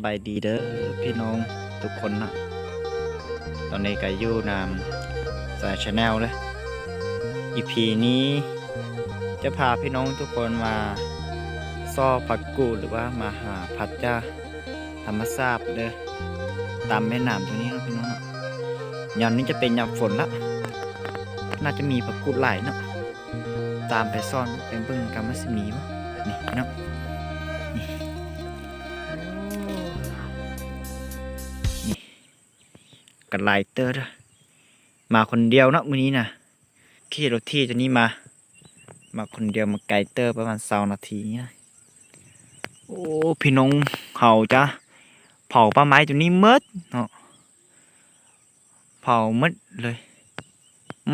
สบายดีเด้อพี่น้องทุกคนนะตอนนี้ก็อยู่นามสายชาแนลเลยอีพีนี้ จะพาพี่น้องทุกคนมาซ่อผักกูหรือว่ามาหาผัดจ้าธรรมชาติเด้อตามแม่น้ำตรงนี้นะพี่น้องเนาะยามนี้จะเป็นยามฝนละ น่าจะมีผักกูหลายเนาะตามไปซ่อนเป็นเบิ่งกันมาสิมีบ่นี่พี่น้อง กันไลายเตอร์ด้อมาคนเดียวเนาะมื้อนี้นะขี่รถที่ตัวนี้มา มาคนเดียวมาไกลเตอร์ประมาณสานาทีนะโอ้พี่น้องเผาจ้ะเผาป้าไม้ตัวนี้มืดเนาะเผามืดเลย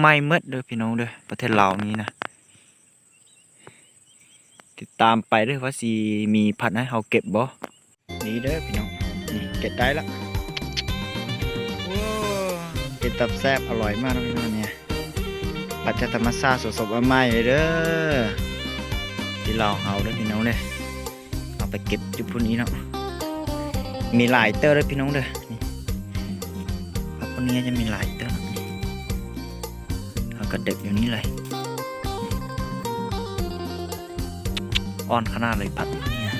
ไม่มืดเด้อพี่น้องเด้อประเทศลาวนี้นะติดตามไปด้อว่าสิมีพัดให้เขาเก็บบ่นี่เด้อพี่น้องนี่เก็บได้ละ เป็นตับแซ่บอร่อยมากนะพี่น้องเนี่ยปัจจธรรมชาติสดๆใหม่เลยเด้อที่เราเอาเด้อพี่น้องเด้อเอาไปเก็บจุดพวกนี้เนาะมีหลายเตอร์เลยพี่น้องเด้อนี่พักพวกนี้จะมีหลายเตอร์เนาะนี่เอากระเด็บอยู่นี่เลยอ่อนขนาดเลยผัดพวกนี้นะ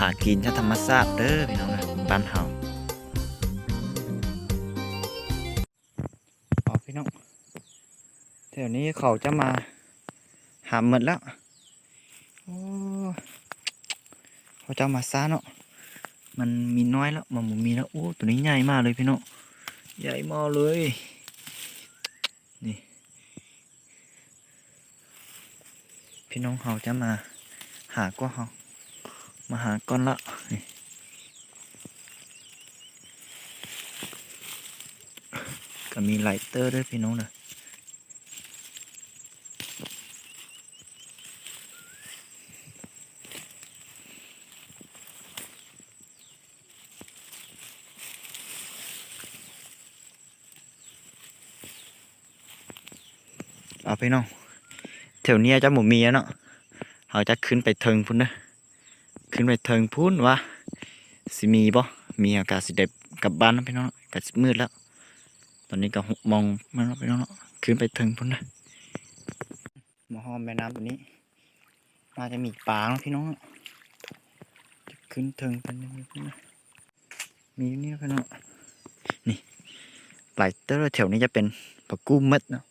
หากินถ้าธรรมชาติเด้อพี่น้องนะบ้านเฮา แถวนี้เขาจะมาหาหมดแล้วโอ้เขาจะมาซ่าเนาะมันมีน้อยแล้วมันบ่มีแล้วโอ้ตัวนี้ใหญ่มากเลยพี่น้องใหญ่มากเลยนี่พี่น้องเขาจะมาหาก็เขามาหาก้อนละนี่ก็มีไลเตอร์ด้วยพี่น้องเนะ เอาพี่น้องแถวเนี้ยจะหมูมีเนาะเขาจะขึ้นไปเทิงพุ่นนะขึ้นไปเทิงพุ่นวะสิมีบ่มีอากาศสิเด็บกลับบ้านแล้วพี่น้องก็สิมืดแล้ว ตอนนี้ก็มองมาแล้วพี่น้องขึ้นไปเทิงพุ่นนะมาหอมแม่น้ำตัวนี้น่าจะมีปลาเนาะพี่น้องจะขึ้นเทิงกันนี่น้องมีนี่พี่น้องนี่ไหลเตอร์แถวนี้จะเป็นปลากู้มัดเนาะ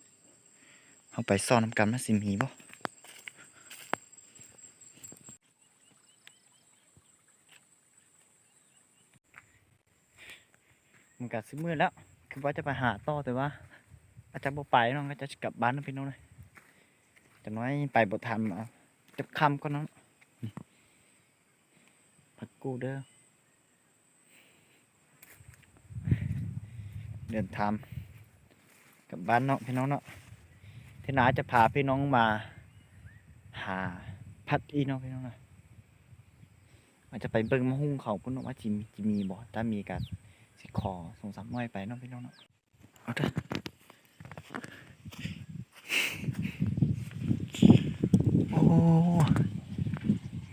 เอาไปซ่อนน้ำกันมาสิมีบ่มันก็ซื้อมืดแล้ว คือว่าจะไปหาต่อแต่ว่า อาจจะบ่ไปน้องก็จะกลับบ้านนะพี่น้องเลยจะน้อยไปบ่ทันเอาจะคำก็น้องนี่พักกูเด้อเดินทางกลับบ้านเนาะพี่น้องเนาะ ที่นาจะพาพี่น้องมา หาพัดอีเนาะพี่น้องนะอาจจะไปเบิ่งมะฮุ่งเขาพุ่นว่าจิมจิมีบ่ถ้ามีกันสิขอสงสามน้อยไปน้องพี่น้องเนาะเอาเถอะโอ้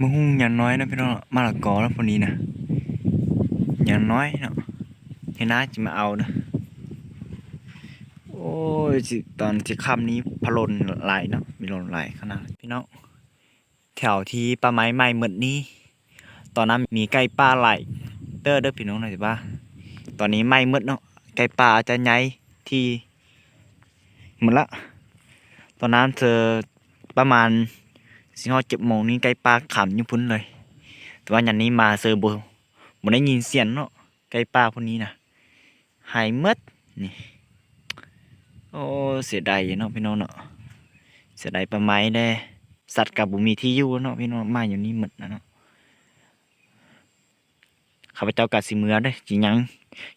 มึงอย่าน้อยนะพี่น้องมาละกอแล้วพวกนี้นะอย่าน้อยเนาะเห็นน้าจะมาเอานะ โอ้ยสิตอนที่ค่ำนี้พะลนไหลายเนาะมีลนไหลายขนาดพี่น้องแถวที่ปลาไม้ใหม่เหมือนนี้ ตอนนั้นมีไก่ป้าไหลเตอร์เด้อพี่น้องหน่อยสิบ้าตอนนี้ไม่มืดเนาะไก่ป่าอาจจะใหญ่ที่หมดละ ตอนนั้นเจอประมาณสิงหอเจ็ดโมงนี้ไก่ป่าขำอยู่พุ่นเลย แต่ว่าอย่างนี้มาเจอบ่บ่ได้ยินเสียงเนาะไก่ป่าพวกนี้นะหายมืดนี่ โอ้เสียดายเนาะพี่น้องเนาะเสียดายปลาไม้แด้สัตว์กับบุมีที่อยู่เนาะพี่น้องมาอยู่นี่หมดนะเนาะข้าพเจ้ากาสิเมือด้อจริงยัง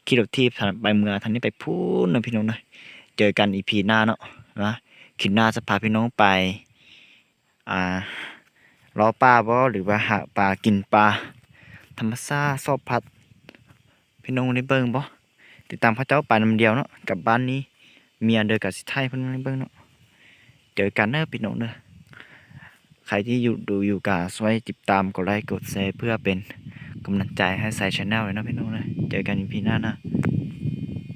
ขี่รถทีบไปเมือทันนี้ไปพูนนะพี่น้องนะเจอกันอีพีหน้าเนาะนะคลิปหน้าจะพาพี่น้องไป อ่ารอปลาบ่หรือว่าหาปลากินปลาธรรมชาติซอบพัด พี่น้องได้เบิ่งบ่ติดตามพระเจ้าไปนำเดียวเนาะกลับบ้านนี้ มีอันเดียวกับสิไทยเพิ่นเบิ่งเนาะเจอกันเด้อพี่น้องเด้อใครที่อยู่ดูอยู่กาช่วยติดตามกดไลค์กดแชร์เพื่อเป็นกำลังใจให้ใส่ชแนลเลยนะพี่น้องนะเจอกันอีพีหน้านะ